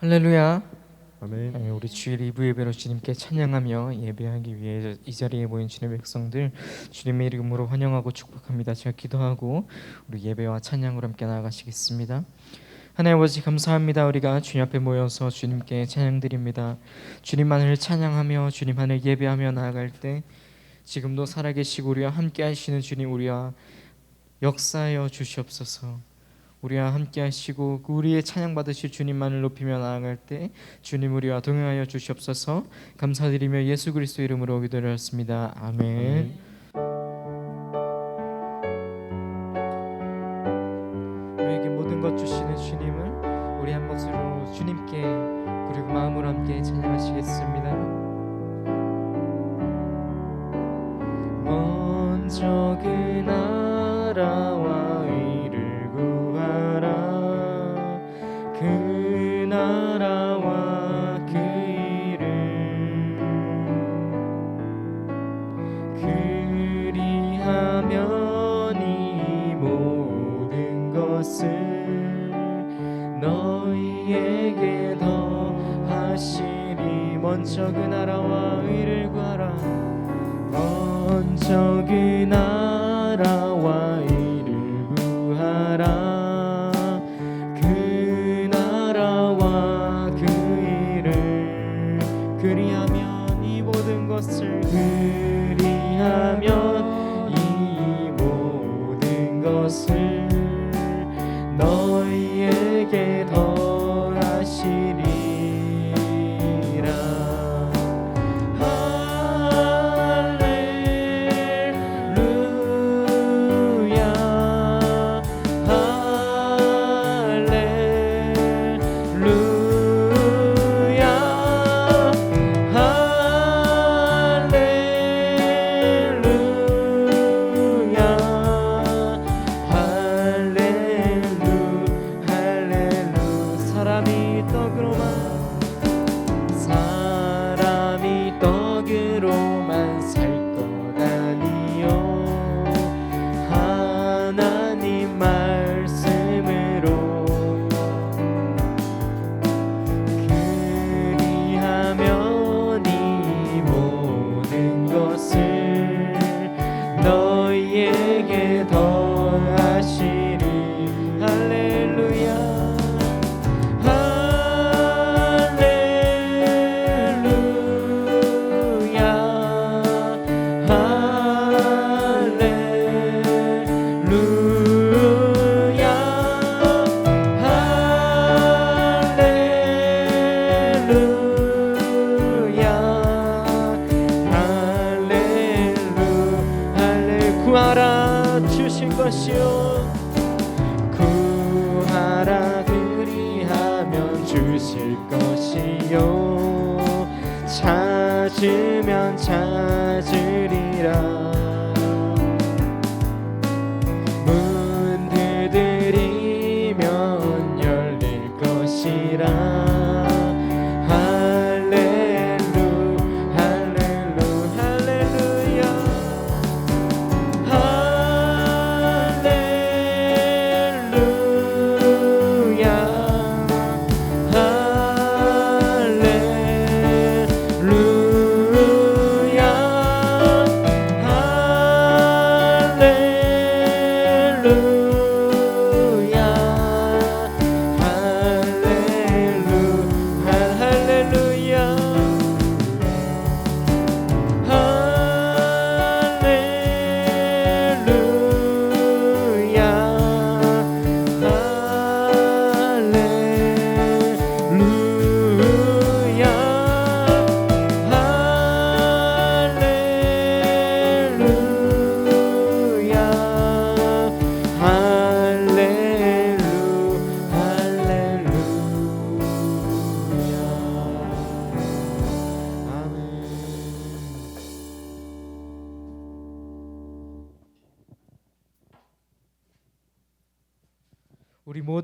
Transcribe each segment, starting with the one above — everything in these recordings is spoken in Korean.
할렐루야. 아멘. 네, 우리 주일 2부 예배로 주님께 찬양하며 예배하기 위해 이 자리에 모인 주님의 백성들 주님의 이름으로 환영하고 축복합니다. 제가 기도하고 우리 예배와 찬양으로 함께 나아가시겠습니다. 하나님 아버지 감사합니다. 우리가 주님 앞에 모여서 주님께 찬양드립니다. 주님만을 찬양하며 주님만을 예배하며 나아갈 때 지금도 살아계시고 우리와 함께 하시는 주님 우리와 역사하여 주시옵소서. 우리와 함께 하시고 그 우리의 찬양 받으실 주님만을 높이며 나아갈 때 주님 우리와 동행하여 주시옵소서. 감사드리며 예수 그리스도 이름으로 기도드렸습니다. 아멘. 것 주시는 그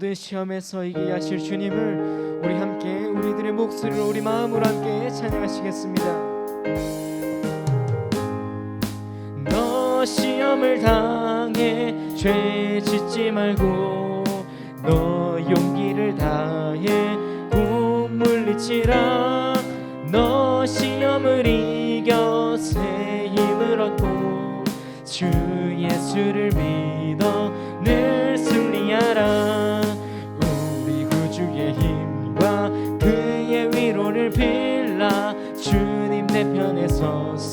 모든 시험에서 이기게 하실 주님을 우리 함께 우리들의 목소리로 우리 마음으로 함께 찬양하시겠습니다. 너 시험을 당해 죄 짓지 말고 너 용기를 다해 고 물리치라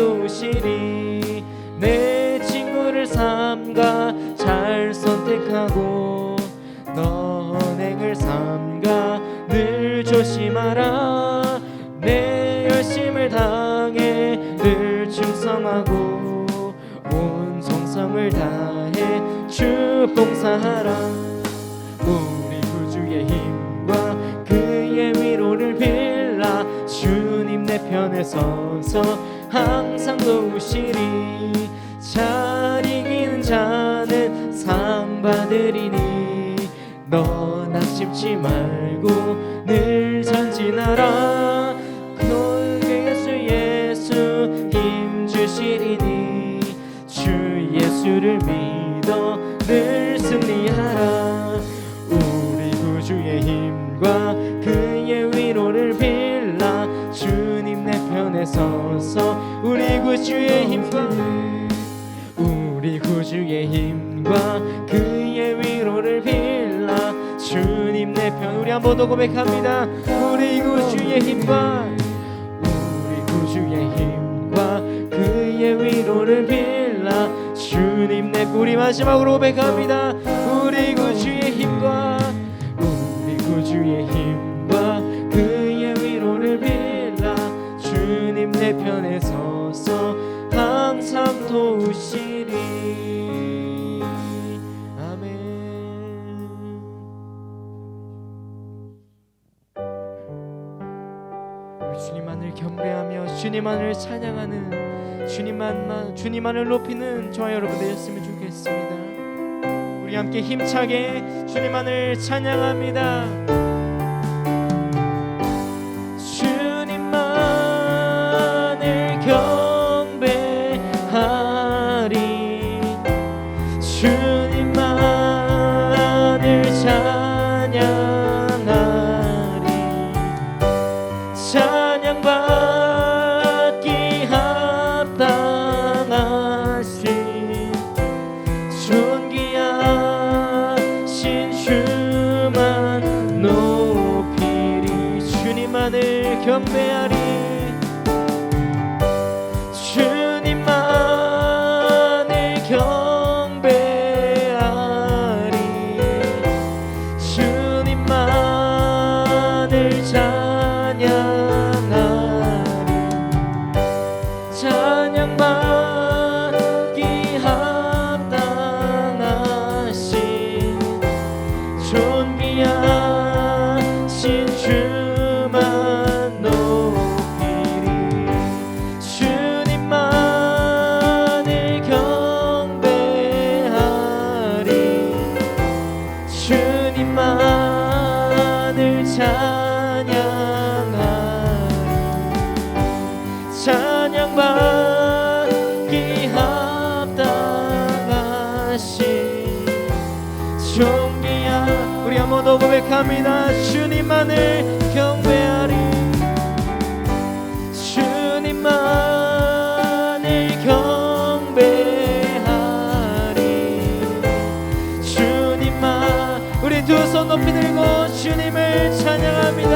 도우시리. 내 친구를 삼가 잘 선택하고 너 언행을 삼가 늘 조심하라. 내 열심을 당해 늘 충성하고 온 성성을 다해 주 봉사하라. 우리 구주의 힘과 그의 위로를 빌라. 주님 내 편에 서서 항상 도우시리 잘 이기는 자는 상 받으리니 너 낙심치 말고 늘 전진하라 서서 우리 구주의 힘과 우리 구주의 힘과 그의 위로를 빌라. 주님 내 편 우리 한번 더 고백합니다. 우리 구주의 힘과 우리 구주의 힘과 그의 위로를 빌라. 주님 내 우리 마지막으로 고백합니다. 우리 구주의 힘과 우리 구주의 힘 편에 서서 항상 도우시리 아멘 주님만을 경배하며 주님만을 찬양하는 주님만 주님만을 높이는 저와 여러분 되셨으면 좋겠습니다. 우리 함께 힘차게 주님만을 찬양합니다. 주 고백합니다. 주님만을 경배하리. 주님만을 경배하리. 주님만 우리 두 손 높이 들고 주님을 찬양합니다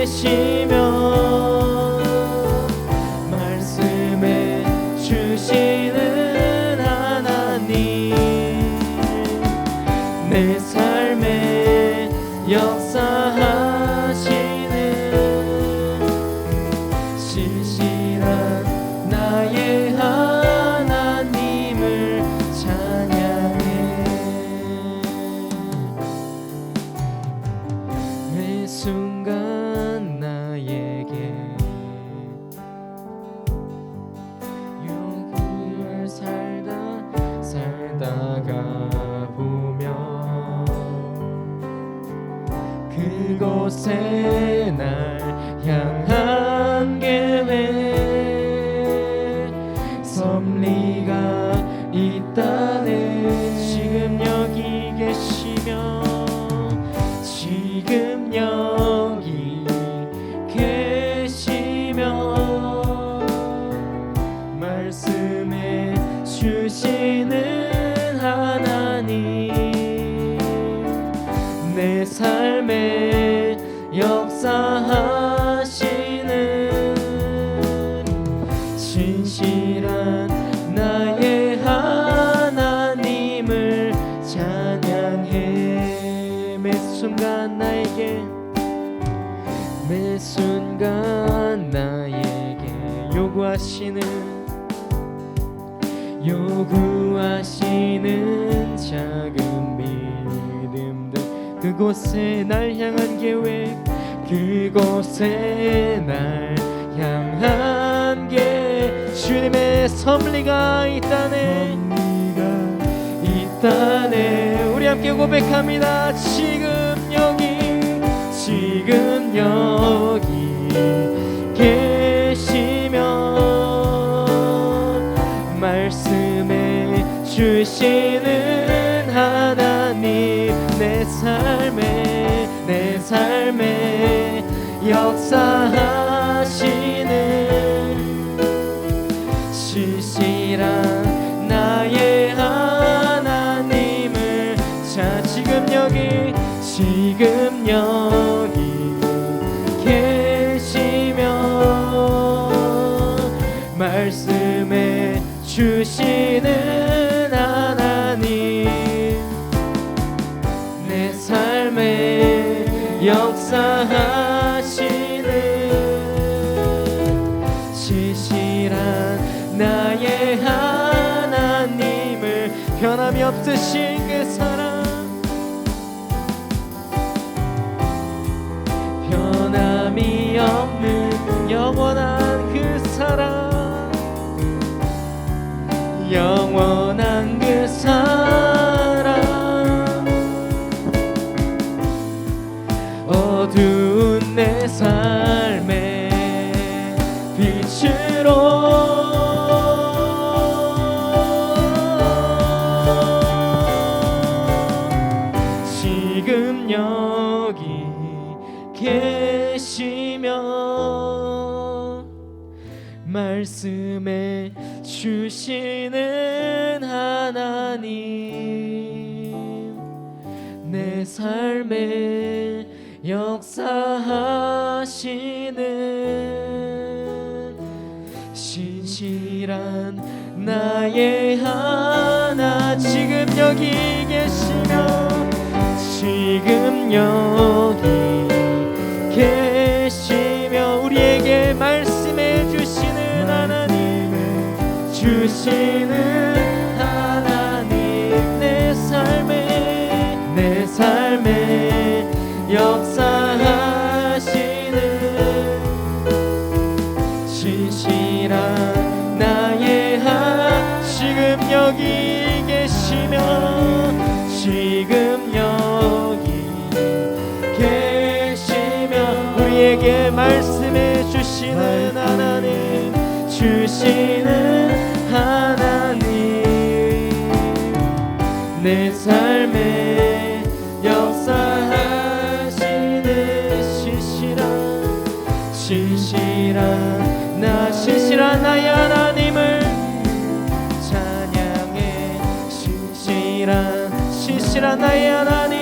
계시며 매 순간 나에게 요구하시는 요구하시는 작은 믿음들. 그곳에 날 향한 계획 그곳에 날 향한 게 주님의 섭리가 있다네 있다네 우리 함께 고백합니다. 지금 지금 여기 계시며 말씀해 주시는 하나님 내 삶에 내 삶에 역사하 역사하시는 신실한 나의 하나님을 변함이 없으신 그 사랑. 변함이 없는 영원한 그 사랑. 영원 삶의 빛으로. 지금 여기 계시며 말씀해 주시는 하나님 내 삶에 역사하시는 신실한 나의 하나 지금 여기 계시며 지금 여기 계시며 우리에게 말씀해 주시는 하나님 주시는 말씀해 주시는 하나님 주시는 하나님. 내 삶에 역사하시는 신실한 신실한 나 신실한 나의 하나님을 찬양해. 신실한 신실한 나의 하나님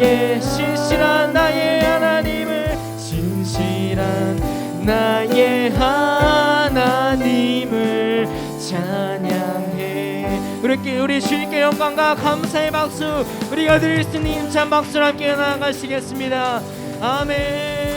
나의 신실한 나의 하나님을 신실한 나의 하나님을 찬양해. 우리 우리 주님께 영광과 감사의 박수 우리가 드릴 수 있는 힘찬 박수로 함께 나아가시겠습니다. 아멘